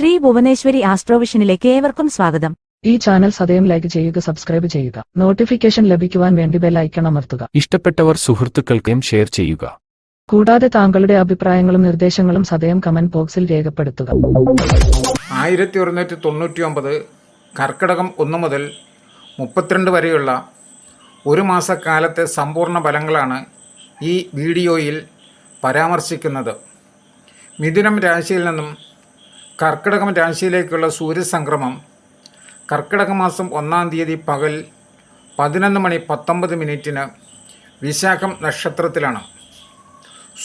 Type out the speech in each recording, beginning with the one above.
ശ്രീ ഭുവനേശ്വരി ആസ്ട്രോവിഷനിലേക്ക് ഏവർക്കും സ്വാഗതം. ഈ ചാനൽ സദയം ലൈക്ക് ചെയ്യുക സബ്സ്ക്രൈബ് ചെയ്യുക. നോട്ടിഫിക്കേഷൻ ലഭിക്കുവാൻ വേണ്ടി ബെൽ ഐക്കൺ അമർത്തുക. ഇഷ്ടപ്പെട്ടവർ സുഹൃത്തുക്കൾക്കും ഷെയർ ചെയ്യുക. കൂടാതെ താങ്കളുടെ അഭിപ്രായങ്ങളും നിർദ്ദേശങ്ങളും സദയം കമന്റ് ബോക്സിൽ രേഖപ്പെടുത്തുക. ആയിരത്തി ഒരുന്നൂറ്റി തൊണ്ണൂറ്റി ഒമ്പത് കർക്കിടകം ഒന്ന് മുതൽ മുപ്പത്തിരണ്ട് വരെയുള്ള ഒരു മാസക്കാലത്തെ സമ്പൂർണ ഫലങ്ങളാണ് ഈ വീഡിയോയിൽ പരാമർശിക്കുന്നത്. മിഥുനം രാശിയിൽ നിന്നും കർക്കിടകം രാശിയിലേക്കുള്ള സൂര്യസംക്രമം. കർക്കിടക മാസം ഒന്നാം തീയതി പകൽ പതിനൊന്ന് മണി പത്തൊമ്പത് മിനിറ്റിന് വിശാഖം നക്ഷത്രത്തിലാണ്.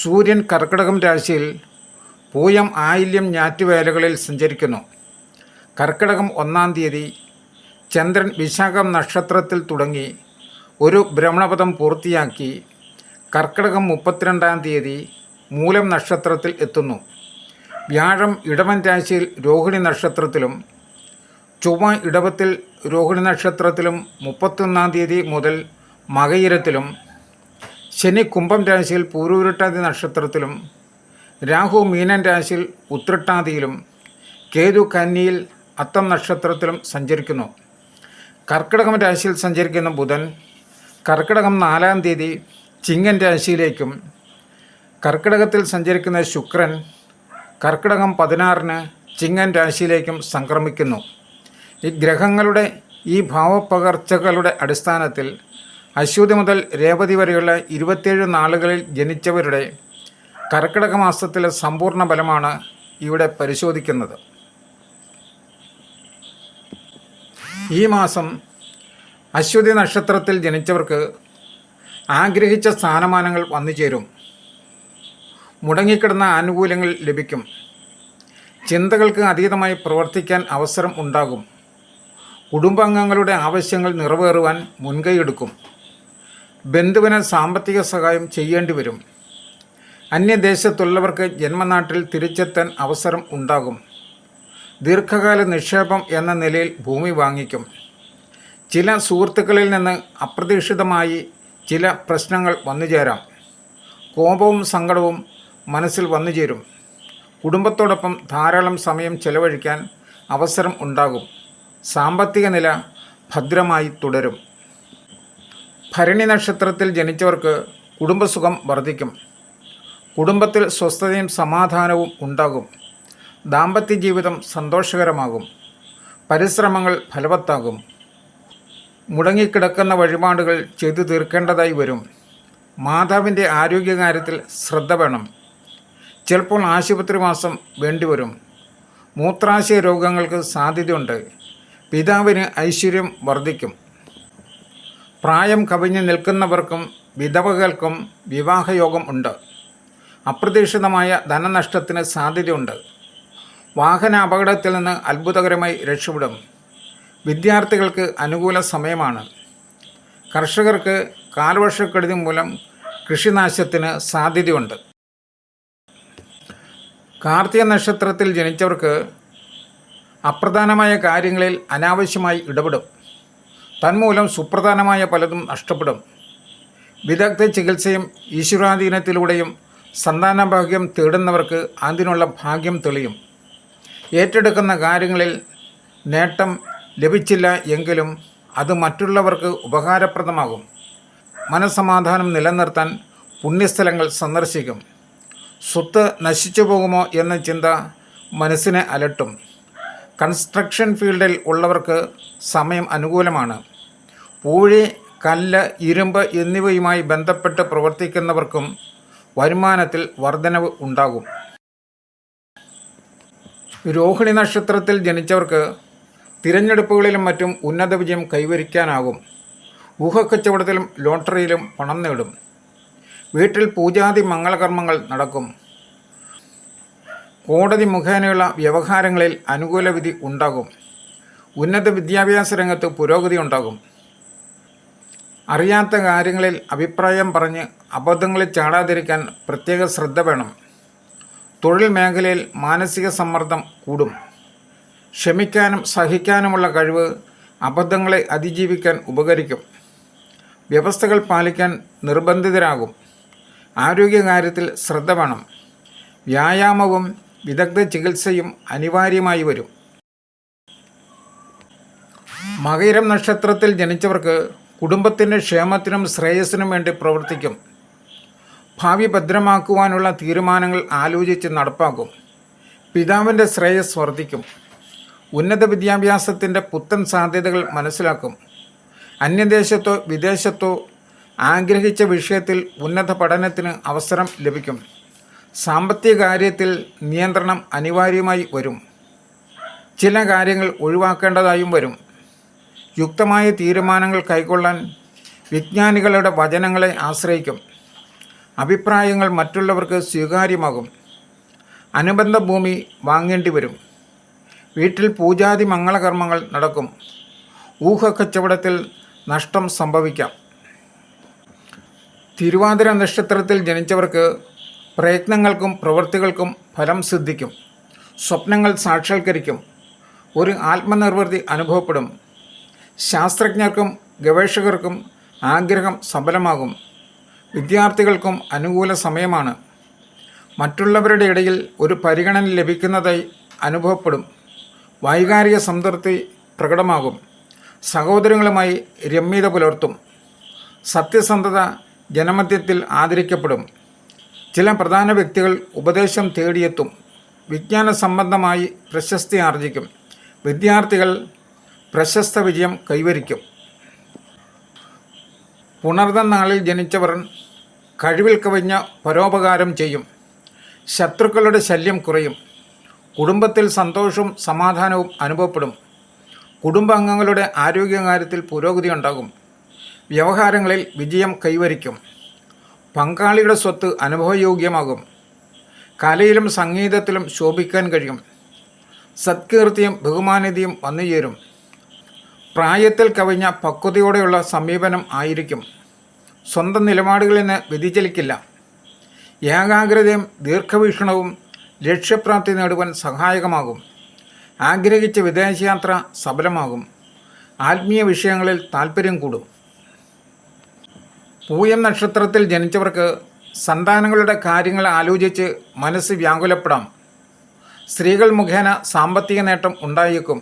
സൂര്യൻ കർക്കിടകം രാശിയിൽ പൂയം ആയില്യം ഞാറ്റുവേലകളിൽ സഞ്ചരിക്കുന്നു. കർക്കിടകം ഒന്നാം തീയതി ചന്ദ്രൻ വിശാഖം നക്ഷത്രത്തിൽ തുടങ്ങി ഒരു ഭ്രമണപഥം പൂർത്തിയാക്കി കർക്കിടകം മുപ്പത്തിരണ്ടാം തീയതി മൂലം നക്ഷത്രത്തിൽ എത്തുന്നു. വ്യാഴം ഇടവൻ രാശിയിൽ രോഹിണി നക്ഷത്രത്തിലും ചൊവ്വ ഇടവത്തിൽ രോഹിണി നക്ഷത്രത്തിലും മുപ്പത്തൊന്നാം തീയതി മുതൽ മകയിരത്തിലും ശനി കുംഭം രാശിയിൽ പൂരൂരുട്ടാതി നക്ഷത്രത്തിലും രാഹു മീനൻ രാശിയിൽ ഉത്രട്ടാതിയിലും കേതു കന്നിയിൽ അത്തം നക്ഷത്രത്തിലും സഞ്ചരിക്കുന്നു. കർക്കിടകം രാശിയിൽ സഞ്ചരിക്കുന്ന ബുധൻ കർക്കിടകം നാലാം തീയതി ചിങ്ങൻ രാശിയിലേക്കും കർക്കിടകത്തിൽ സഞ്ചരിക്കുന്ന ശുക്രൻ കർക്കിടകം പതിനാറിന് ചിങ്ങൻ രാശിയിലേക്കും സംക്രമിക്കുന്നു. ഈ ഗ്രഹങ്ങളുടെ ഈ ഭാവപ്പകർച്ചകളുടെ അടിസ്ഥാനത്തിൽ അശ്വതി മുതൽ രേവതി വരെയുള്ള ഇരുപത്തിയേഴ് നാളുകളിൽ ജനിച്ചവരുടെ കർക്കിടക മാസത്തിലെ സമ്പൂർണ ബലമാണ് ഇവിടെ പരിശോധിക്കുന്നത്. ഈ മാസം അശ്വതി നക്ഷത്രത്തിൽ ജനിച്ചവർക്ക് ആഗ്രഹിച്ച സ്ഥാനമാനങ്ങൾ വന്നു ചേരും മുടങ്ങിക്കിടന്ന ആനുകൂല്യങ്ങൾ ലഭിക്കും. ചിന്തകൾക്ക് അതീതമായി പ്രവർത്തിക്കാൻ അവസരം ഉണ്ടാകും. കുടുംബാംഗങ്ങളുടെ ആവശ്യങ്ങൾ നിറവേറുവാൻ മുൻകൈയെടുക്കും. ബന്ധുവിന് സാമ്പത്തിക സഹായം ചെയ്യേണ്ടി വരും. അന്യദേശത്തുള്ളവർക്ക് ജന്മനാട്ടിൽ തിരിച്ചെത്താൻ അവസരം ഉണ്ടാകും. ദീർഘകാല നിക്ഷേപം എന്ന നിലയിൽ ഭൂമി വാങ്ങിക്കും. ചില സുഹൃത്തുക്കളിൽ നിന്ന് അപ്രതീക്ഷിതമായി ചില പ്രശ്നങ്ങൾ വന്നുചേരാം. കോപവും സങ്കടവും മനസ്സിൽ വന്നുചേരും കുടുംബത്തോടൊപ്പം ധാരാളം സമയം ചെലവഴിക്കാൻ അവസരം ഉണ്ടാകും. സാമ്പത്തിക നില ഭദ്രമായി തുടരും. ഭരണി നക്ഷത്രത്തിൽ ജനിച്ചവർക്ക് കുടുംബസുഖം വർദ്ധിക്കും കുടുംബത്തിൽ സ്വസ്ഥതയും സമാധാനവും ഉണ്ടാകും. ദാമ്പത്യ ജീവിതം സന്തോഷകരമാകും. പരിശ്രമങ്ങൾ ഫലവത്താകും. മുടങ്ങിക്കിടക്കുന്ന വഴിപാടുകൾ ചെയ്തു തീർക്കേണ്ടതായി വരും. മാതാവിന്റെ ആരോഗ്യകാര്യത്തിൽ ശ്രദ്ധ വേണം. ചിലപ്പോൾ ആശുപത്രി മാസം വേണ്ടിവരും മൂത്രാശയ രോഗങ്ങൾക്ക് സാധ്യതയുണ്ട്. പിതാവിന് ഐശ്വര്യം വർദ്ധിക്കും. പ്രായം കവിഞ്ഞ് നിൽക്കുന്നവർക്കും വിധവകൾക്കും വിവാഹയോഗം ഉണ്ട്. അപ്രതീക്ഷിതമായ ധനനഷ്ടത്തിന് സാധ്യതയുണ്ട്. വാഹന അപകടത്തിൽ നിന്ന് അത്ഭുതകരമായി രക്ഷപ്പെടും. വിദ്യാർത്ഥികൾക്ക് അനുകൂല സമയമാണ്. കർഷകർക്ക് കാലവർഷക്കെടുതി മൂലം കൃഷിനാശത്തിന് സാധ്യതയുണ്ട്. കാർത്തിക നക്ഷത്രത്തിൽ ജനിച്ചവർക്ക് അപ്രധാനമായ കാര്യങ്ങളിൽ അനാവശ്യമായി ഇടപെടും. തന്മൂലം സുപ്രധാനമായ പലതും നഷ്ടപ്പെടും. വിദഗ്ധ ചികിത്സയും ഈശ്വരാധീനത്തിലൂടെയും സന്താന ഭാഗ്യം തേടുന്നവർക്ക് അതിനുള്ള ഭാഗ്യം തെളിയും. ഏറ്റെടുക്കുന്ന കാര്യങ്ങളിൽ നേട്ടം ലഭിച്ചില്ല എങ്കിലും അത് മറ്റുള്ളവർക്ക് ഉപകാരപ്രദമാകും. മനസമാധാനം നിലനിർത്താൻ പുണ്യസ്ഥലങ്ങൾ സന്ദർശിക്കും. സ്വത്ത് നശിച്ചു പോകുമോ എന്ന ചിന്ത മനസ്സിനെ അലട്ടും. കൺസ്ട്രക്ഷൻ ഫീൽഡിൽ ഉള്ളവർക്ക് സമയം അനുകൂലമാണ്. പൂഴി കല്ല് ഇരുമ്പ് എന്നിവയുമായി ബന്ധപ്പെട്ട് പ്രവർത്തിക്കുന്നവർക്കും വരുമാനത്തിൽ വർധനവ് ഉണ്ടാകും. രോഹിണി നക്ഷത്രത്തിൽ ജനിച്ചവർക്ക് തിരഞ്ഞെടുപ്പുകളിലും മറ്റും ഉന്നത വിജയം കൈവരിക്കാനാകും. ഊഹക്കച്ചവടത്തിലും ലോട്ടറിയിലും പണം നേടും. വീട്ടിൽ പൂജാതി മംഗളകർമ്മങ്ങൾ നടക്കും. കോടതി മുഖേനയുള്ള വ്യവഹാരങ്ങളിൽ അനുകൂല വിധി ഉണ്ടാകും. ഉന്നത വിദ്യാഭ്യാസ രംഗത്ത് പുരോഗതി ഉണ്ടാകും. അറിയാത്ത കാര്യങ്ങളിൽ അഭിപ്രായം പറഞ്ഞ് അബദ്ധങ്ങളിൽ ചാടാതിരിക്കാൻ പ്രത്യേക ശ്രദ്ധ വേണം. തൊഴിൽ മേഖലയിൽ മാനസിക സമ്മർദ്ദം കൂടും. ക്ഷമിക്കാനും സഹിക്കാനുമുള്ള കഴിവ് അബദ്ധങ്ങളെ അതിജീവിക്കാൻ ഉപകരിക്കും. വ്യവസ്ഥകൾ പാലിക്കാൻ നിർബന്ധിതരാകും. ആരോഗ്യകാര്യത്തിൽ ശ്രദ്ധ വേണം. വ്യായാമവും വിദഗ്ധ ചികിത്സയും അനിവാര്യമായി വരും. മകയിരം നക്ഷത്രത്തിൽ ജനിച്ചവർക്ക് കുടുംബത്തിന്റെ ക്ഷേമത്തിനും ശ്രേയസ്സിനും വേണ്ടി പ്രവർത്തിക്കും. ഭാവി ഭദ്രമാക്കുവാനുള്ള തീരുമാനങ്ങൾ ആലോചിച്ച് നടപ്പാക്കും. പിതാവിന്റെ ശ്രേയസ് വർദ്ധിക്കും. ഉന്നത വിദ്യാഭ്യാസത്തിന്റെ പുത്തൻ സാധ്യതകൾ മനസ്സിലാക്കും. അന്യദേശത്തോ വിദേശത്തോ ആഗ്രഹിച്ച വിഷയത്തിൽ ഉന്നത പഠനത്തിന് അവസരം ലഭിക്കും. സാമ്പത്തിക കാര്യത്തിൽ നിയന്ത്രണം അനിവാര്യമായി വരും. ചില കാര്യങ്ങൾ ഒഴിവാക്കേണ്ടതായും വരും. യുക്തമായ തീരുമാനങ്ങൾ കൈക്കൊള്ളാൻ വിജ്ഞാനികളുടെ വചനങ്ങളെ ആശ്രയിക്കും. അഭിപ്രായങ്ങൾ മറ്റുള്ളവർക്ക് സ്വീകാര്യമാകും. അനുബന്ധ ഭൂമി വാങ്ങേണ്ടി വരും. വീട്ടിൽ പൂജാതി മംഗളകർമ്മങ്ങൾ നടക്കും. ഊഹക്കച്ചവടത്തിൽ നഷ്ടം സംഭവിക്കാം. തിരുവാതിര നക്ഷത്രത്തിൽ ജനിച്ചവർക്ക് പ്രയത്നങ്ങൾക്കും പ്രവൃത്തികൾക്കും ഫലം സിദ്ധിക്കും. സ്വപ്നങ്ങൾ സാക്ഷാത്കരിക്കും. ഒരു ആത്മനിർവൃത്തി അനുഭവപ്പെടും. ശാസ്ത്രജ്ഞർക്കും ഗവേഷകർക്കും ആഗ്രഹം സഫലമാകും. വിദ്യാർത്ഥികൾക്കും അനുകൂല സമയമാണ്. മറ്റുള്ളവരുടെ ഇടയിൽ ഒരു പരിഗണന ലഭിക്കുന്നതായി അനുഭവപ്പെടും. വൈകാരിക സംതൃപ്തി പ്രകടമാകും. സഹോദരങ്ങളുമായി രമ്യത പുലർത്തും. സത്യസന്ധത ജനമധ്യത്തിൽ ആദരിക്കപ്പെടും. ചില പ്രധാന വ്യക്തികൾ ഉപദേശം തേടിയെത്തും. വിജ്ഞാന സംബന്ധമായി പ്രശസ്തി ആർജിക്കും. വിദ്യാർത്ഥികൾ പ്രശസ്ത വിജയം കൈവരിക്കും. പുണർന്ന നാളിൽ ജനിച്ചവർ കഴിവിൽ കവിഞ്ഞ പരോപകാരം ചെയ്യും. ശത്രുക്കളുടെ ശല്യം കുറയും. കുടുംബത്തിൽ സന്തോഷവും സമാധാനവും അനുഭവപ്പെടും. കുടുംബാംഗങ്ങളുടെ ആരോഗ്യകാര്യത്തിൽ പുരോഗതി ഉണ്ടാകും. വ്യവഹാരങ്ങളിൽ വിജയം കൈവരിക്കും. പങ്കാളിയുടെ സ്വത്ത് അനുഭവയോഗ്യമാകും. കലയിലും സംഗീതത്തിലും ശോഭിക്കാൻ കഴിയും. സത്കീർത്തിയും ബഹുമാനതയും വന്നുചേരും. പ്രായത്തിൽ കവിഞ്ഞ പക്വതയോടെയുള്ള സമീപനം ആയിരിക്കും. സ്വന്തം നിലപാടുകളിൽ നിന്ന് വ്യതിചലിക്കില്ല. ഏകാഗ്രതയും ദീർഘവീക്ഷണവും ലക്ഷ്യപ്രാപ്തി നേടുവാൻ സഹായകമാകും. ആഗ്രഹിച്ച വിദേശയാത്ര സഫലമാകും ആത്മീയ വിഷയങ്ങളിൽ താല്പര്യം കൂടും. പൂയം നക്ഷത്രത്തിൽ ജനിച്ചവർക്ക് സന്താനങ്ങളുടെ കാര്യങ്ങൾ ആലോചിച്ച് മനസ്സ് വ്യാകുലപ്പെടാം. സ്ത്രീകൾ മുഖേന സാമ്പത്തിക നേട്ടം ഉണ്ടായേക്കും.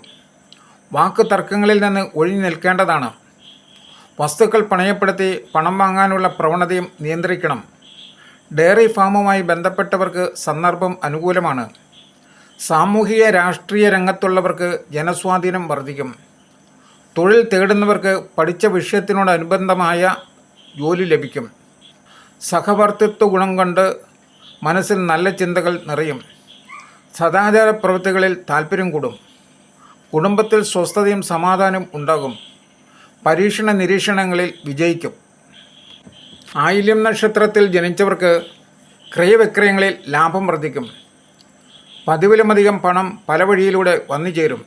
വാക്ക് തർക്കങ്ങളിൽ നിന്ന് ഒഴിഞ്ഞു നിൽക്കേണ്ടതാണ്. വസ്തുക്കൾ പണയപ്പെടുത്തി പണം വാങ്ങാനുള്ള പ്രവണതയും നിയന്ത്രിക്കണം. ഡയറി ഫാമുമായി ബന്ധപ്പെട്ടവർക്ക് സന്ദർഭം അനുകൂലമാണ്. സാമൂഹിക രാഷ്ട്രീയ രംഗത്തുള്ളവർക്ക് ജനസ്വാധീനം വർദ്ധിക്കും. തൊഴിൽ തേടുന്നവർക്ക് പഠിച്ച വിഷയത്തിനോടനുബന്ധമായ ജോലി ലഭിക്കും. സഹവർത്തിത്വ ഗുണം കൊണ്ട് മനസ്സിൽ നല്ല ചിന്തകൾ നിറയും. സദാചാര പ്രവൃത്തികളിൽ താല്പര്യം കൂടും. കുടുംബത്തിൽ സ്വസ്ഥതയും സമാധാനവും ഉണ്ടാകും. പരീക്ഷണ നിരീക്ഷണങ്ങളിൽ വിജയിക്കും. ആയില്യം നക്ഷത്രത്തിൽ ജനിച്ചവർക്ക് ക്രയവിക്രയങ്ങളിൽ ലാഭം വർദ്ധിക്കും. പതിവിലുമധികം പണം പല വഴിയിലൂടെ വന്നു ചേരും.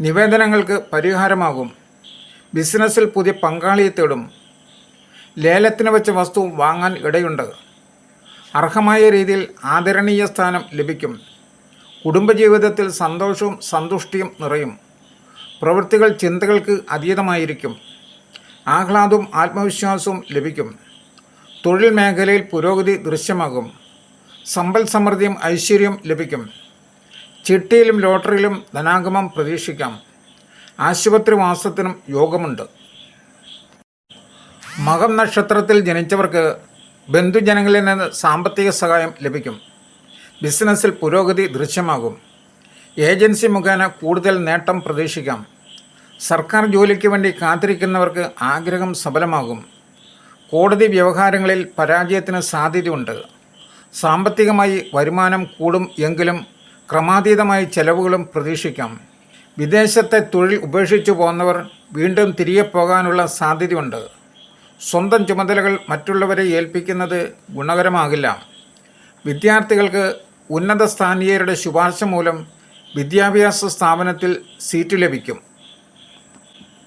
നിവേദനങ്ങൾക്ക് പരിഹാരമാകും. ബിസിനസ്സിൽ പുതിയ പങ്കാളിയെ തേടും. ലേലത്തിന് വെച്ച വസ്തു വാങ്ങാൻ ഇടയുണ്ട്. അർഹമായ രീതിയിൽ ആദരണീയ സ്ഥാനം ലഭിക്കും. കുടുംബജീവിതത്തിൽ സന്തോഷവും സന്തുഷ്ടിയും നിറയും. പ്രവൃത്തികൾ ചിന്തകൾക്ക് അതീതമായിരിക്കും. ആഹ്ലാദവും ആത്മവിശ്വാസവും ലഭിക്കും. തൊഴിൽ മേഖലയിൽ പുരോഗതി ദൃശ്യമാകും. സമ്പൽ സമൃദ്ധിയും ഐശ്വര്യം ലഭിക്കും. ചിട്ടിയിലും ലോട്ടറിയിലും ധനാഗമം പ്രതീക്ഷിക്കാം. ആശുപത്രി വാസത്തിനും യോഗമുണ്ട്. മകം നക്ഷത്രത്തിൽ ജനിച്ചവർക്ക് ബന്ധുജനങ്ങളിൽ നിന്ന് സാമ്പത്തിക സഹായം ലഭിക്കും. ബിസിനസ്സിൽ പുരോഗതി ദൃശ്യമാകും. ഏജൻസി മുഖേന കൂടുതൽ നേട്ടം പ്രതീക്ഷിക്കാം. സർക്കാർ ജോലിക്ക് വേണ്ടി കാത്തിരിക്കുന്നവർക്ക് ആഗ്രഹം സഫലമാകും. കോടതി വ്യവഹാരങ്ങളിൽ പരാജയത്തിന് സാധ്യതയുണ്ട്. സാമ്പത്തികമായി വരുമാനം കൂടും എങ്കിലും ക്രമാതീതമായ ചെലവുകളും പ്രതീക്ഷിക്കാം. വിദേശത്തെ തൊഴിൽ ഉപേക്ഷിച്ചു പോകുന്നവർ വീണ്ടും തിരികെ പോകാനുള്ള സാധ്യതയുണ്ട്. സ്വന്തം ചുമതലകൾ മറ്റുള്ളവരെ ഏൽപ്പിക്കുന്നത് ഗുണകരമാകില്ല. വിദ്യാർത്ഥികൾക്ക് ഉന്നത സ്ഥാനീയരുടെ ശുപാർശ മൂലം വിദ്യാഭ്യാസ സ്ഥാപനത്തിൽ സീറ്റ് ലഭിക്കും.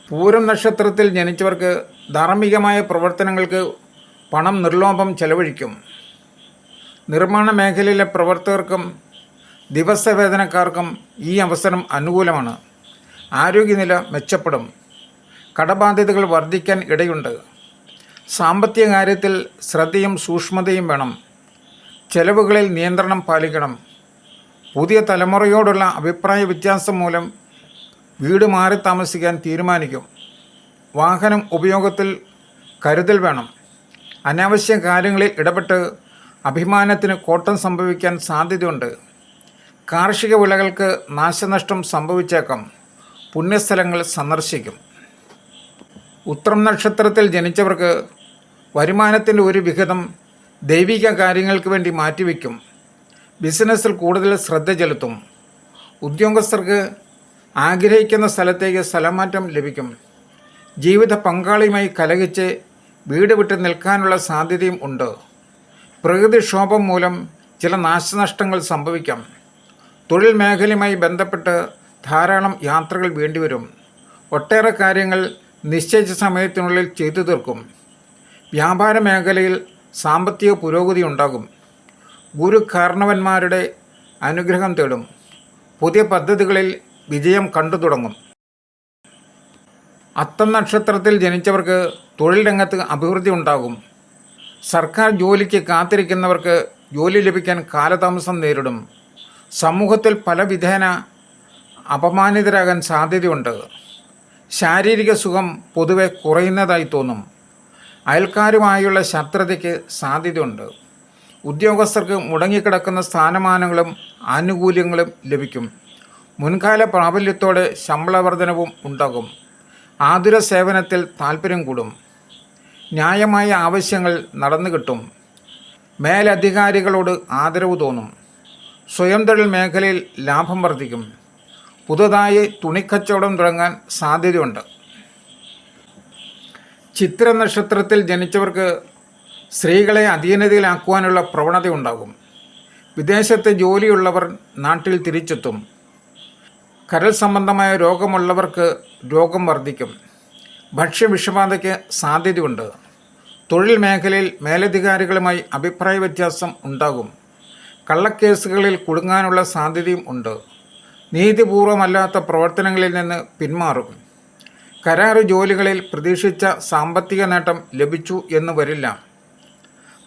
പൂരം നക്ഷത്രത്തിൽ ജനിച്ചവർക്ക് ധാർമ്മികമായ പ്രവർത്തനങ്ങൾക്ക് പണം നിർലോഭം ചെലവഴിക്കും. നിർമ്മാണ മേഖലയിലെ പ്രവർത്തകർക്കും ദിവസവേതനക്കാർക്കും ഈ അവസരം അനുകൂലമാണ്. ആരോഗ്യനില മെച്ചപ്പെടും. കടബാധ്യതകൾ വർദ്ധിക്കാൻ ഇടയുണ്ട്. സാമ്പത്തിക കാര്യത്തിൽ ശ്രദ്ധയും സൂക്ഷ്മതയും വേണം. ചെലവുകളിൽ നിയന്ത്രണം പാലിക്കണം. പുതിയ തലമുറയോടുള്ള അഭിപ്രായ വ്യത്യാസം മൂലം വീട് മാറി താമസിക്കാൻ തീരുമാനിക്കും. വാഹനം ഉപയോഗത്തിൽ കരുതൽ വേണം. അനാവശ്യ കാര്യങ്ങളിൽ ഇടപെട്ട് അഭിമാനത്തിന് കോട്ടം സംഭവിക്കാൻ സാധ്യതയുണ്ട്. കാർഷിക വിളകൾക്ക് നാശനഷ്ടം സംഭവിച്ചേക്കാം. പുണ്യസ്ഥലങ്ങൾ സന്ദർശിക്കും. ഉത്രം നക്ഷത്രത്തിൽ ജനിച്ചവർക്ക് വരുമാനത്തിന്റെ ഒരു വിഹിതം ദൈവിക കാര്യങ്ങൾക്ക് വേണ്ടി മാറ്റിവെക്കും. ബിസിനസ്സിൽ കൂടുതൽ ശ്രദ്ധ ചെലുത്തും. ഉദ്യോഗസ്ഥർക്ക് ആഗ്രഹിക്കുന്ന സ്ഥലത്തേക്ക് സ്ഥലമാറ്റം ലഭിക്കും. ജീവിത പങ്കാളിയുമായി കലഹിച്ച് വീട് വിട്ട് നിൽക്കാനുള്ള സാധ്യതയും ഉണ്ട്. പ്രകൃതിക്ഷോഭം മൂലം ചില നാശനഷ്ടങ്ങൾ സംഭവിക്കാം. തൊഴിൽ മേഖലയുമായി ബന്ധപ്പെട്ട് ധാരാളം യാത്രകൾ വേണ്ടിവരും. ഒട്ടേറെ കാര്യങ്ങൾ നിശ്ചയിച്ച സമയത്തിനുള്ളിൽ ചെയ്തു തീർക്കും. വ്യാപാര മേഖലയിൽ സാമ്പത്തിക പുരോഗതി ഉണ്ടാകും. ഗുരു കാരണവന്മാരുടെ അനുഗ്രഹം തേടും. പുതിയ പദ്ധതികളിൽ വിജയം കണ്ടു തുടങ്ങും. അത്തം നക്ഷത്രത്തിൽ ജനിച്ചവർക്ക് തൊഴിൽ രംഗത്ത് അഭിവൃദ്ധി ഉണ്ടാകും. സർക്കാർ ജോലിക്ക് കാത്തിരിക്കുന്നവർക്ക് ജോലി ലഭിക്കാൻ കാലതാമസം നേരിടും. സമൂഹത്തിൽ പല വിധേന അപമാനിതരാകാൻ സാധ്യതയുണ്ട്. ശാരീരിക സുഖം പൊതുവെ കുറയുന്നതായി തോന്നും. അയൽക്കാരുമായുള്ള ശത്രുതയ്ക്ക് സാധ്യതയുണ്ട്. ഉദ്യോഗസ്ഥർക്ക് മുടങ്ങിക്കിടക്കുന്ന സ്ഥാനമാനങ്ങളും ആനുകൂല്യങ്ങളും ലഭിക്കും. മുൻകാല പ്രാബല്യത്തോടെ ശമ്പളവർധനവും ഉണ്ടാകും. ആതുര സേവനത്തിൽ താൽപ്പര്യം കൂടും. ന്യായമായ ആവശ്യങ്ങൾ നടന്നു കിട്ടും. മേലധികാരികളോട് ആദരവ് തോന്നും. സ്വയം തൊഴിൽ മേഖലയിൽ ലാഭം വർദ്ധിക്കും. പുതുതായി തുണിക്കച്ചവടം തുടങ്ങാൻ സാധ്യതയുണ്ട്. ചിത്ര നക്ഷത്രത്തിൽ ജനിച്ചവർക്ക് സ്ത്രീകളെ അധീനതയിലാക്കുവാനുള്ള പ്രവണതയുണ്ടാകും. വിദേശത്ത് ജോലിയുള്ളവർ നാട്ടിൽ തിരിച്ചെത്തും. കരൾ സംബന്ധമായ രോഗമുള്ളവർക്ക് രോഗം വർദ്ധിക്കും. ഭക്ഷ്യവിഷബാധയ്ക്ക് സാധ്യതയുണ്ട്. തൊഴിൽ മേഖലയിൽ മേലധികാരികളുമായി അഭിപ്രായ വ്യത്യാസം ഉണ്ടാകും. കള്ളക്കേസുകളിൽ കുടുങ്ങാനുള്ള സാധ്യതയും ഉണ്ട്. നീതിപൂർവമല്ലാത്ത പ്രവർത്തനങ്ങളിൽ നിന്ന് പിന്മാറും. കരാറ് ജോലികളിൽ പ്രതീക്ഷിച്ച സാമ്പത്തിക നേട്ടം ലഭിച്ചു എന്ന് വരില്ല.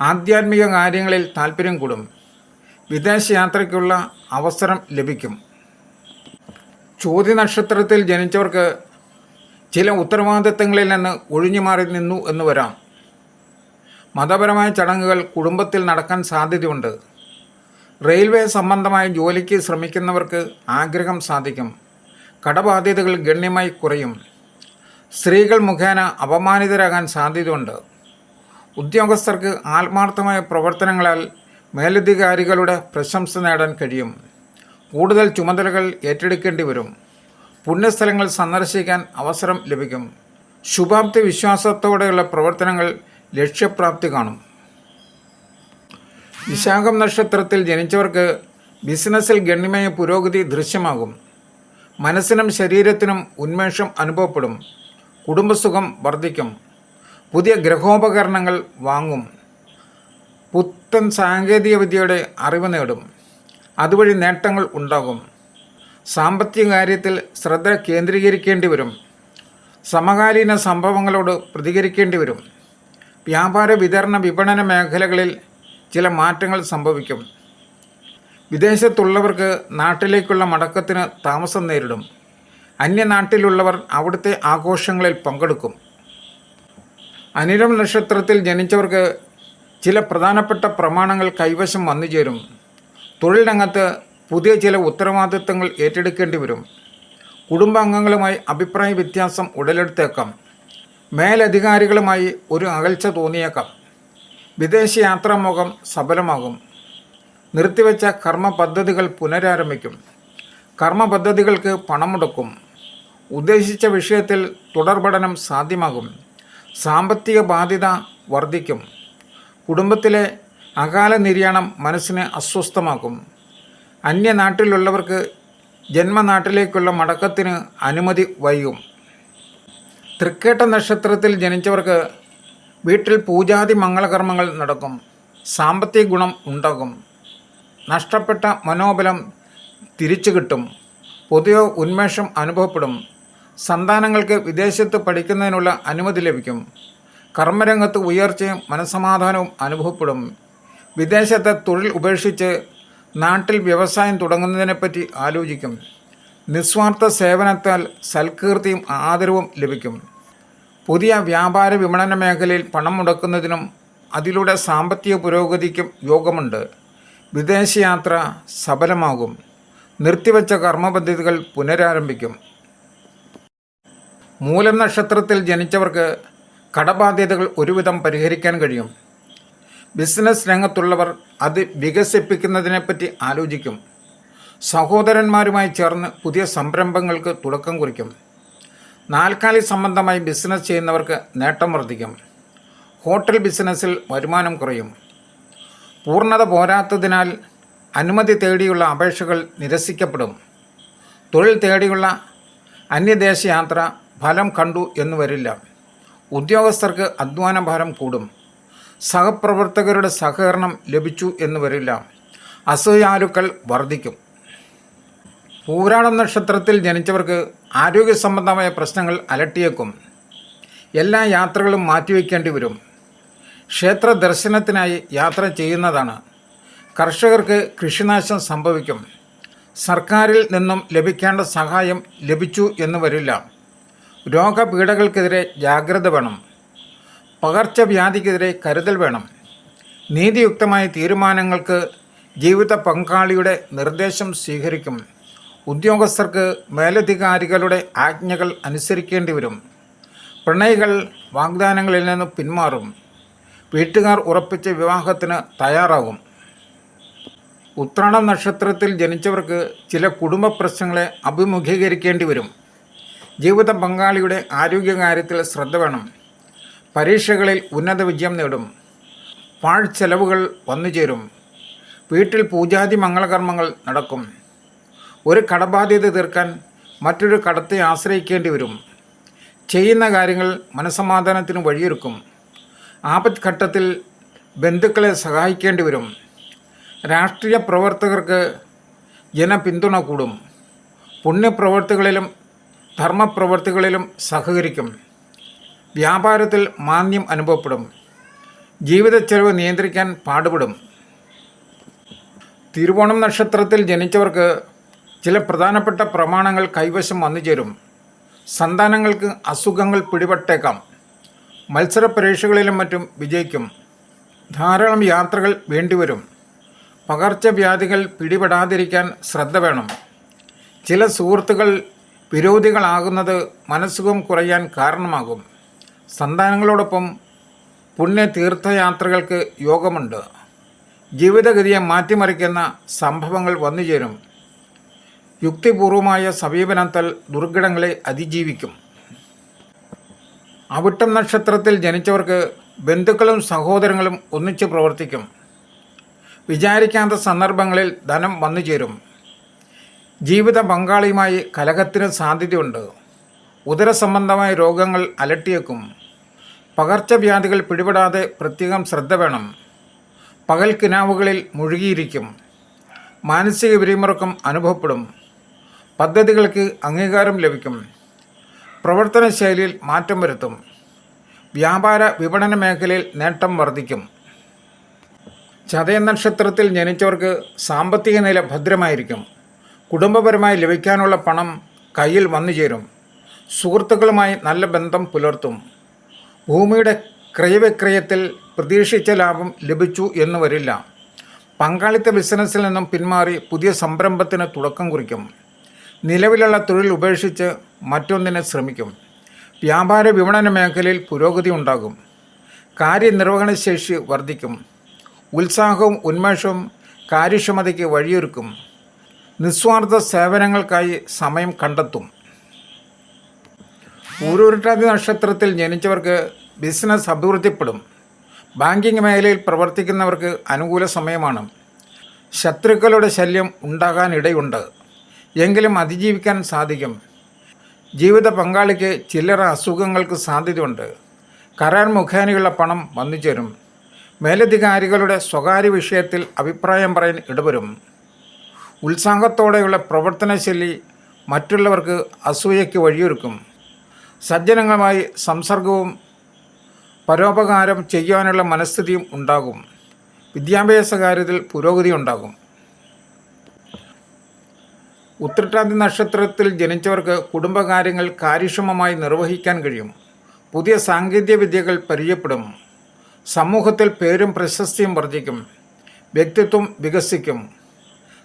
ആധ്യാത്മിക കാര്യങ്ങളിൽ താല്പര്യം കൂടും. വിദേശയാത്രയ്ക്കുള്ള അവസരം ലഭിക്കും. ചോദ്യനക്ഷത്രത്തിൽ ജനിച്ചവർക്ക് ചില ഉത്തരവാദിത്തങ്ങളിൽ നിന്ന് ഒഴിഞ്ഞു മാറി നിന്നു എന്ന് വരാം. മതപരമായ ചടങ്ങുകൾ കുടുംബത്തിൽ നടക്കാൻ സാധ്യതയുണ്ട്. റെയിൽവേ സംബന്ധമായ ജോലിക്ക് ശ്രമിക്കുന്നവർക്ക് ആഗ്രഹം സാധിക്കും. കടബാധ്യതകൾ ഗണ്യമായി കുറയും. സ്ത്രീകൾ മുഖേന അപമാനിതരാകാൻ സാധ്യതയുണ്ട്. ഉദ്യോഗസ്ഥർക്ക് ആത്മാർത്ഥമായ പ്രവർത്തനങ്ങളാൽ മേലധികാരികളുടെ പ്രശംസ നേടാൻ കഴിയും. കൂടുതൽ ചുമതലകൾ ഏറ്റെടുക്കേണ്ടി വരും. പുണ്യസ്ഥലങ്ങൾ സന്ദർശിക്കാൻ അവസരം ലഭിക്കും. ശുഭാപ്തി വിശ്വാസത്തോടെയുള്ള പ്രവർത്തനങ്ങൾ ലക്ഷ്യപ്രാപ്തി കാണും. വിശാഖം നക്ഷത്രത്തിൽ ജനിച്ചവർക്ക് ബിസിനസ്സിൽ ഗണ്യമായ പുരോഗതി ദൃശ്യമാകും. മനസ്സിനും ശരീരത്തിനും ഉന്മേഷം അനുഭവപ്പെടും. കുടുംബസുഖം വർദ്ധിക്കും പുതിയ ഗ്രഹോപകരണങ്ങൾ വാങ്ങും. പുത്തൻ സാങ്കേതികവിദ്യയുടെ അറിവ് നേടും. അതുവഴി നേട്ടങ്ങൾ ഉണ്ടാകും. സാമ്പത്തിക കാര്യത്തിൽ ശ്രദ്ധ കേന്ദ്രീകരിക്കേണ്ടി വരും. സമകാലീന സംഭവങ്ങളോട് പ്രതികരിക്കേണ്ടി വരും. വ്യാപാര വിതരണ വിപണന മേഖലകളിൽ ചില മാറ്റങ്ങൾ സംഭവിക്കും. വിദേശത്തുള്ളവർക്ക് നാട്ടിലേക്കുള്ള മടക്കത്തിന് താമസം നേരിടും. അന്യനാട്ടിലുള്ളവർ അവിടുത്തെ ആഘോഷങ്ങളിൽ പങ്കെടുക്കും. അനിരം നക്ഷത്രത്തിൽ ജനിച്ചവർക്ക് ചില പ്രധാനപ്പെട്ട പ്രമാണങ്ങൾ കൈവശം വന്നു ചേരും. തൊഴിൽ പുതിയ ചില ഉത്തരവാദിത്തങ്ങൾ ഏറ്റെടുക്കേണ്ടി വരും. കുടുംബാംഗങ്ങളുമായി അഭിപ്രായ വ്യത്യാസം ഉടലെടുത്തേക്കാം. മേലധികാരികളുമായി ഒരു അകൽച്ച തോന്നിയേക്കാം. വിദേശയാത്രാമുഖം സഫലമാകും. നിർത്തിവെച്ച കർമ്മ പദ്ധതികൾ പുനരാരംഭിക്കും. കർമ്മ പദ്ധതികൾക്ക് പണം മുടക്കും ഉദ്ദേശിച്ച വിഷയത്തിൽ തുടർപഠനം സാധ്യമാകും. സാമ്പത്തിക ബാധ്യത വർദ്ധിക്കും. കുടുംബത്തിലെ അകാല നിര്യാണം മനസ്സിനെ അസ്വസ്ഥമാക്കും. അന്യനാട്ടിലുള്ളവർക്ക് ജന്മനാട്ടിലേക്കുള്ള മടക്കത്തിന് അനുമതി വൈകും. തൃക്കേട്ട നക്ഷത്രത്തിൽ ജനിച്ചവർക്ക് വീട്ടിൽ പൂജാതി മംഗളകർമ്മങ്ങൾ നടക്കും. സാമ്പത്തിക ഗുണം ഉണ്ടാകും. നഷ്ടപ്പെട്ട മനോബലം തിരിച്ചു കിട്ടും പൊതുവെ ഉന്മേഷം അനുഭവപ്പെടും. സന്താനങ്ങൾക്ക് വിദേശത്ത് പഠിക്കുന്നതിനുള്ള അനുമതി ലഭിക്കും. കർമ്മരംഗത്ത് ഉയർച്ചയും മനസ്സമാധാനവും അനുഭവപ്പെടും. വിദേശത്തെ തൊഴിൽ ഉപേക്ഷിച്ച് നാട്ടിൽ വ്യവസായം തുടങ്ങുന്നതിനെപ്പറ്റി ആലോചിക്കും. നിസ്വാർത്ഥ സേവനത്താൽ സൽകീർത്തിയും ആദരവും ലഭിക്കും. പുതിയ വ്യാപാര വിപണന മേഖലയിൽ പണം മുടക്കുന്നതിനും അതിലൂടെ സാമ്പത്തിക പുരോഗതിക്കും യോഗമുണ്ട്. വിദേശയാത്ര സഫലമാകും നിർത്തിവച്ച കർമ്മപദ്ധതികൾ പുനരാരംഭിക്കും. മൂലം നക്ഷത്രത്തിൽ ജനിച്ചവർക്ക് കടബാധ്യതകൾ ഒരുവിധം പരിഹരിക്കാൻ കഴിയും. ബിസിനസ് രംഗത്തുള്ളവർ അത് വികസിപ്പിക്കുന്നതിനെപ്പറ്റി ആലോചിക്കും. സഹോദരന്മാരുമായി ചേർന്ന് പുതിയ സംരംഭങ്ങൾക്ക് തുടക്കം കുറിക്കും. നാൽക്കാലി സംബന്ധമായി ബിസിനസ് ചെയ്യുന്നവർക്ക് നേട്ടം വർദ്ധിക്കും. ഹോട്ടൽ ബിസിനസ്സിൽ വരുമാനം കുറയും. പൂർണത പോരാത്തതിനാൽ അനുമതി തേടിയുള്ള അപേക്ഷകൾ നിരസിക്കപ്പെടും. തൊഴിൽ തേടിയുള്ള അന്യദേശ യാത്ര ഫലം കണ്ടു എന്ന് വരില്ല. ഉദ്യോഗസ്ഥർക്ക് അധ്വാന ഭാരം കൂടും. സഹപ്രവർത്തകരുടെ സഹകരണം ലഭിച്ചു എന്ന് വരില്ല. അസൂയാലുക്കൾ വർദ്ധിക്കും. പൂരാടം നക്ഷത്രത്തിൽ ജനിച്ചവർക്ക് ആരോഗ്യ സംബന്ധമായ പ്രശ്നങ്ങൾ അലട്ടിയേക്കും. എല്ലാ യാത്രകളും മാറ്റിവെക്കേണ്ടി വരും. ക്ഷേത്ര ദർശനത്തിനായി യാത്ര ചെയ്യുന്നതാണ്. കർഷകർക്ക് കൃഷിനാശം സംഭവിക്കും. സർക്കാരിൽ നിന്നും ലഭിക്കേണ്ട സഹായം ലഭിച്ചു എന്ന് വരില്ല. രോഗപീഠകൾക്കെതിരെ ജാഗ്രത വേണം. പകർച്ചവ്യാധിക്കെതിരെ കരുതൽ വേണം. നീതിയുക്തമായ തീരുമാനങ്ങൾക്ക് ജീവിത പങ്കാളിയുടെ നിർദ്ദേശം സ്വീകരിക്കും. ഉദ്യോഗസ്ഥർക്ക് മേലധികാരികളുടെ ആജ്ഞകൾ അനുസരിക്കേണ്ടി വരും. പ്രണയികൾ വാഗ്ദാനങ്ങളിൽ നിന്ന് പിന്മാറും. വീട്ടുകാർ ഉറപ്പിച്ച വിവാഹത്തിന് തയ്യാറാകും. ഉത്രാടം നക്ഷത്രത്തിൽ ജനിച്ചവർക്ക് ചില കുടുംബ പ്രശ്നങ്ങളെ അഭിമുഖീകരിക്കേണ്ടി വരും. ജീവിത പങ്കാളിയുടെ ആരോഗ്യകാര്യത്തിൽ ശ്രദ്ധ വേണം. പരീക്ഷകളിൽ ഉന്നത വിജയം നേടും. പാഴ്ചെലവുകൾ വന്നുചേരും വീട്ടിൽ പൂജാതി മംഗളകർമ്മങ്ങൾ നടക്കും. ഒരു കടബാധ്യത തീർക്കാൻ മറ്റൊരു കടത്തെ ആശ്രയിക്കേണ്ടി വരും. ചെയ്യുന്ന കാര്യങ്ങൾ മനസമാധാനത്തിന് വഴിയൊരുക്കും. ആപത് ഘട്ടത്തിൽ ബന്ധുക്കളെ സഹായിക്കേണ്ടി വരും. രാഷ്ട്രീയ പ്രവർത്തകർക്ക് ജനപിന്തുണ കൂടും. പുണ്യപ്രവർത്തികളിലും ധർമ്മപ്രവർത്തികളിലും സഹകരിക്കും. വ്യാപാരത്തിൽ മാന്യം അനുഭവപ്പെടും. ജീവിത ചെലവ് നിയന്ത്രിക്കാൻ പാടുപെടും. തിരുവോണം നക്ഷത്രത്തിൽ ജനിച്ചവർക്ക് ചില പ്രധാനപ്പെട്ട പ്രമാണങ്ങൾ കൈവശം വന്നുചേരും. സന്താനങ്ങൾക്ക് അസുഖങ്ങൾ പിടിപെട്ടേക്കാം. മത്സര പരീക്ഷകളിലും മറ്റും വിജയിക്കും. ധാരാളം യാത്രകൾ വേണ്ടിവരും. പകർച്ചവ്യാധികൾ പിടിപെടാതിരിക്കാൻ ശ്രദ്ധ വേണം. ചില സുഹൃത്തുക്കൾ വിരോധികളാകുന്നത് മനസ്സുഖം കുറയാൻ കാരണമാകും. സന്താനങ്ങളോടൊപ്പം പുണ്യ തീർത്ഥയാത്രകൾക്ക് യോഗമുണ്ട്. ജീവിതഗതിയെ മാറ്റിമറിക്കുന്ന സംഭവങ്ങൾ വന്നുചേരും. യുക്തിപൂർവമായ സമീപനത്താൽ ദുർഘടങ്ങളെ അതിജീവിക്കും. അവിട്ടം നക്ഷത്രത്തിൽ ജനിച്ചവർക്ക് ബന്ധുക്കളും സഹോദരങ്ങളും ഒന്നിച്ച് പ്രവർത്തിക്കും. വിചാരിക്കാത്ത സന്ദർഭങ്ങളിൽ ധനം വന്നുചേരും. ജീവിത പങ്കാളിയുമായി കലഹത്തിന് സാധ്യതയുണ്ട്. ഉദരസംബന്ധമായ രോഗങ്ങൾ അലട്ടിയേക്കും. പകർച്ചവ്യാധികൾ പിടിപെടാതെ പ്രത്യേകം ശ്രദ്ധ വേണം. പകൽ കിനാവുകളിൽ മുഴുകിയിരിക്കും. മാനസിക വിരിമുറക്കം അനുഭവപ്പെടും. പദ്ധതികൾക്ക് അംഗീകാരം ലഭിക്കും. പ്രവർത്തന ശൈലിയിൽ മാറ്റം വരുത്തും. വ്യാപാര വിപണന മേഖലയിൽ നേട്ടം വർദ്ധിക്കും. ചതയ നക്ഷത്രത്തിൽ ജനിച്ചവർക്ക് സാമ്പത്തിക നില ഭദ്രമായിരിക്കും. കുടുംബപരമായി ലഭിക്കാനുള്ള പണം കയ്യിൽ വന്നു ചേരും. സുഹൃത്തുക്കളുമായി നല്ല ബന്ധം പുലർത്തും. ഭൂമിയുടെ ക്രയവിക്രയത്തിൽ പ്രതീക്ഷിച്ച ലാഭം ലഭിച്ചു എന്ന് വരില്ല. പങ്കാളിത്ത ബിസിനസ്സിൽ നിന്നും പിന്മാറി പുതിയ സംരംഭത്തിന് തുടക്കം കുറിക്കും. നിലവിലുള്ള തൊഴിൽ ഉപേക്ഷിച്ച് മറ്റൊന്നിനെ ശ്രമിക്കും. വ്യാപാര വിപണന മേഖലയിൽ പുരോഗതി ഉണ്ടാകും. കാര്യനിർവഹണശേഷി വർദ്ധിക്കും. ഉത്സാഹവും ഉന്മേഷവും കാര്യക്ഷമതയ്ക്ക് വഴിയൊരുക്കും. നിസ്വാർത്ഥ സേവനങ്ങൾക്കായി സമയം കണ്ടെത്തും. ഊരൂരട്ടാതി നക്ഷത്രത്തിൽ ജനിച്ചവർക്ക് ബിസിനസ് അഭിവൃദ്ധിപ്പെടും. ബാങ്കിംഗ് മേഖലയിൽ പ്രവർത്തിക്കുന്നവർക്ക് അനുകൂല സമയമാണ്. ശത്രുക്കളുടെ ശല്യം ഉണ്ടാകാനിടയുണ്ട്. എങ്കിലും അതിജീവിക്കാൻ സാധിക്കും. ജീവിത പങ്കാളിക്ക് ചില്ലറ അസുഖങ്ങൾക്ക് സാധ്യതയുണ്ട്. കരാർ മുഖേനയുള്ള പണം വന്നു ചേരും മേലധികാരികളുടെ സ്വകാര്യ വിഷയത്തിൽ അഭിപ്രായം പറയാൻ ഇടവരും. ഉത്സാഹത്തോടെയുള്ള പ്രവർത്തനശൈലി മറ്റുള്ളവർക്ക് അസൂയയ്ക്ക് വഴിയൊരുക്കും. സജ്ജനങ്ങളുമായി സംസർഗവും പരോപകാരം ചെയ്യാനുള്ള മനസ്ഥിതിയും ഉണ്ടാകും. വിദ്യാഭ്യാസ കാര്യത്തിൽ പുരോഗതി ഉണ്ടാകും. ഉത്രട്ടാതി നക്ഷത്രത്തിൽ ജനിച്ചവർക്ക് കുടുംബകാര്യങ്ങൾ കാര്യക്ഷമമായി നിർവഹിക്കാൻ കഴിയും. പുതിയ സാങ്കേതിക വിദ്യകൾ പരിചയപ്പെടും. സമൂഹത്തിൽ പേരും പ്രശസ്തിയും വർദ്ധിക്കും. വ്യക്തിത്വം വികസിക്കും.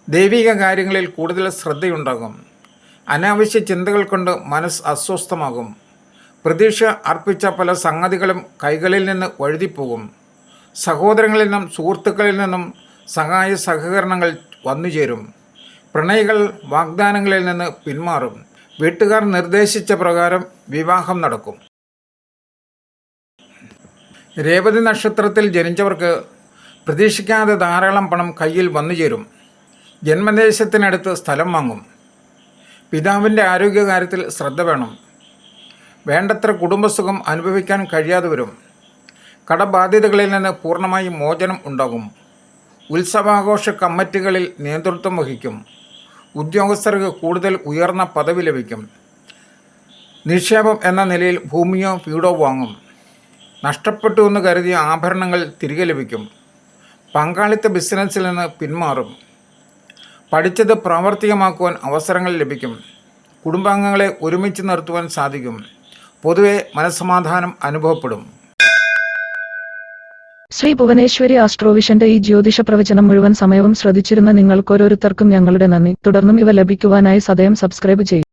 ദൈവിക കാര്യങ്ങളിൽ കൂടുതൽ ശ്രദ്ധയുണ്ടാകും. അനാവശ്യ ചിന്തകൾ കൊണ്ട് മനസ്സ് അസ്വസ്ഥമാകും. പ്രതീക്ഷ അർപ്പിച്ച പല സംഗതികളും കൈകളിൽ നിന്ന് വഴുതിപ്പോകും. സഹോദരങ്ങളിൽ നിന്നും സുഹൃത്തുക്കളിൽ നിന്നും സഹായ സഹകരണങ്ങൾ വന്നുചേരും. പ്രണയികൾ വാഗ്ദാനങ്ങളിൽ നിന്ന് പിന്മാറും. വീട്ടുകാർ നിർദ്ദേശിച്ച പ്രകാരം വിവാഹം നടക്കും. രേവതി നക്ഷത്രത്തിൽ ജനിച്ചവർക്ക് പ്രതീക്ഷിക്കാതെ ധാരാളം പണം കയ്യിൽ വന്നുചേരും. ജന്മദേശത്തിനടുത്ത് സ്ഥലം വാങ്ങും. പിതാവിന്റെ ആരോഗ്യകാര്യത്തിൽ ശ്രദ്ധ വേണം. വേണ്ടത്ര കുടുംബസുഖം അനുഭവിക്കാൻ കഴിയാതെ വരും. കടബാധ്യതകളിൽ നിന്ന് പൂർണമായും മോചനം ഉണ്ടാകും. ഉത്സവാഘോഷ കമ്മിറ്റികളിൽ നേതൃത്വം വഹിക്കും. ഉദ്യോഗസ്ഥർക്ക് കൂടുതൽ ഉയർന്ന പദവി ലഭിക്കും. നിക്ഷേപം എന്ന നിലയിൽ ഭൂമിയോ വീടോ വാങ്ങും. നഷ്ടപ്പെട്ടു എന്ന് കരുതിയ ആഭരണങ്ങൾ തിരികെ ലഭിക്കും. പങ്കാളിത്ത ബിസിനസ്സിൽ നിന്ന് പിന്മാറും. പഠിച്ചത് പ്രാവർത്തികമാക്കുവാൻ അവസരങ്ങൾ ലഭിക്കും. കുടുംബാംഗങ്ങളെ ഒരുമിച്ച് നിർത്തുവാൻ സാധിക്കും. പൊതുവെ മനസ്സമാധാനം അനുഭവപ്പെടും. ശ്രീ ഭുവനേശ്വരി ആസ്ട്രോവിഷന്റെ ഈ ജ്യോതിഷ പ്രവചനം മുഴുവൻ സമയവും ശ്രദ്ധിച്ചിരുന്ന നിങ്ങൾക്കോരോരുത്തർക്കും ഞങ്ങളുടെ നന്ദി. തുടർന്നും ഇവ ലഭിക്കുവാനായി സദയം സബ്സ്ക്രൈബ് ചെയ്യും.